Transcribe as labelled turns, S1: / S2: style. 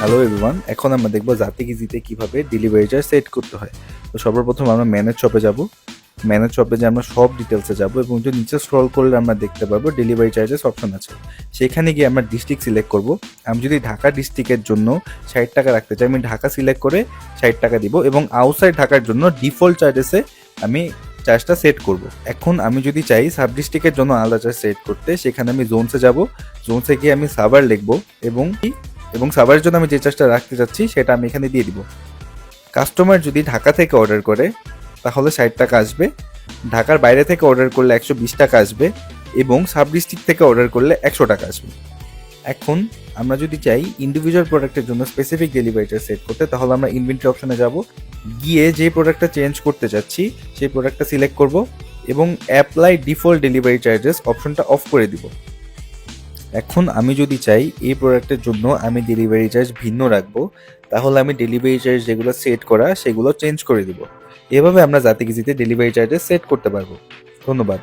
S1: Hello everyone এখন আমরা দেখব জাতি কিজিতে কীভাবে ডেলিভারি চার্জ সেট করতে হয়। তো সর্বপ্রথম আমরা ম্যানেজ শপে যাব। ম্যানেজ শপে যে আমরা সব ডিটেলসে যাব এবং যে নিচে স্ক্রল করলে আমরা দেখতে পারব ডেলিভারি চার্জেস অপশন আছে। সেখানে গিয়ে আমরা ডিস্ট্রিক্ট সিলেক্ট করব। আমি যদি ঢাকা ডিস্ট্রিক্টের জন্য ষাট টাকা রাখতে চাই, আমি ঢাকা সিলেক্ট করে ষাট টাকা দিব এবং আউটসাইড ঢাকার জন্য ডিফল্ট চার্জেসে আমি চার্জটা সেট করব। এখন আমি যদি চাই সাব ডিস্ট্রিক্টের জন্য আলাদা চার্জ সেট করতে, সেখানে আমি জোনসে যাব। জোনসে গিয়ে আমি সাবার লিখব এবং এবং সাভারের জন্য আমি যে চার্জটা রাখতে চাচ্ছি সেটা আমি এখানে দিয়ে দিব। কাস্টমার যদি ঢাকা থেকে অর্ডার করে, তাহলে ষাট টাকা আসবে। ঢাকার বাইরে থেকে অর্ডার করলে একশো বিশ টাকা আসবে এবং সাব ডিস্ট্রিক্ট থেকে অর্ডার করলে একশো টাকা আসবে। এখন আমরা যদি চাই ইন্ডিভিজুয়াল প্রোডাক্টের জন্য স্পেসিফিক ডেলিভারিটা সেট করতে, তাহলে আমরা ইনভেন্টরি অপশনে যাব। গিয়ে যে প্রোডাক্টটা চেঞ্জ করতে চাচ্ছি সেই প্রোডাক্টটা সিলেক্ট করব এবং অ্যাপ্লাই ডিফল্ট ডেলিভারি চার্জেস অপশনটা অফ করে দিব। এখন আমি যদি চাই এই প্রোডাক্টের জন্য আমি ডেলিভারি চার্জ ভিন্ন রাখব, তাহলে আমি ডেলিভারি চার্জ যেগুলো সেট করা সেগুলো চেঞ্জ করে দিব। এভাবে আমরা জাতিকিজিতে ডেলিভারি চার্জে সেট করতে পারব। ধন্যবাদ।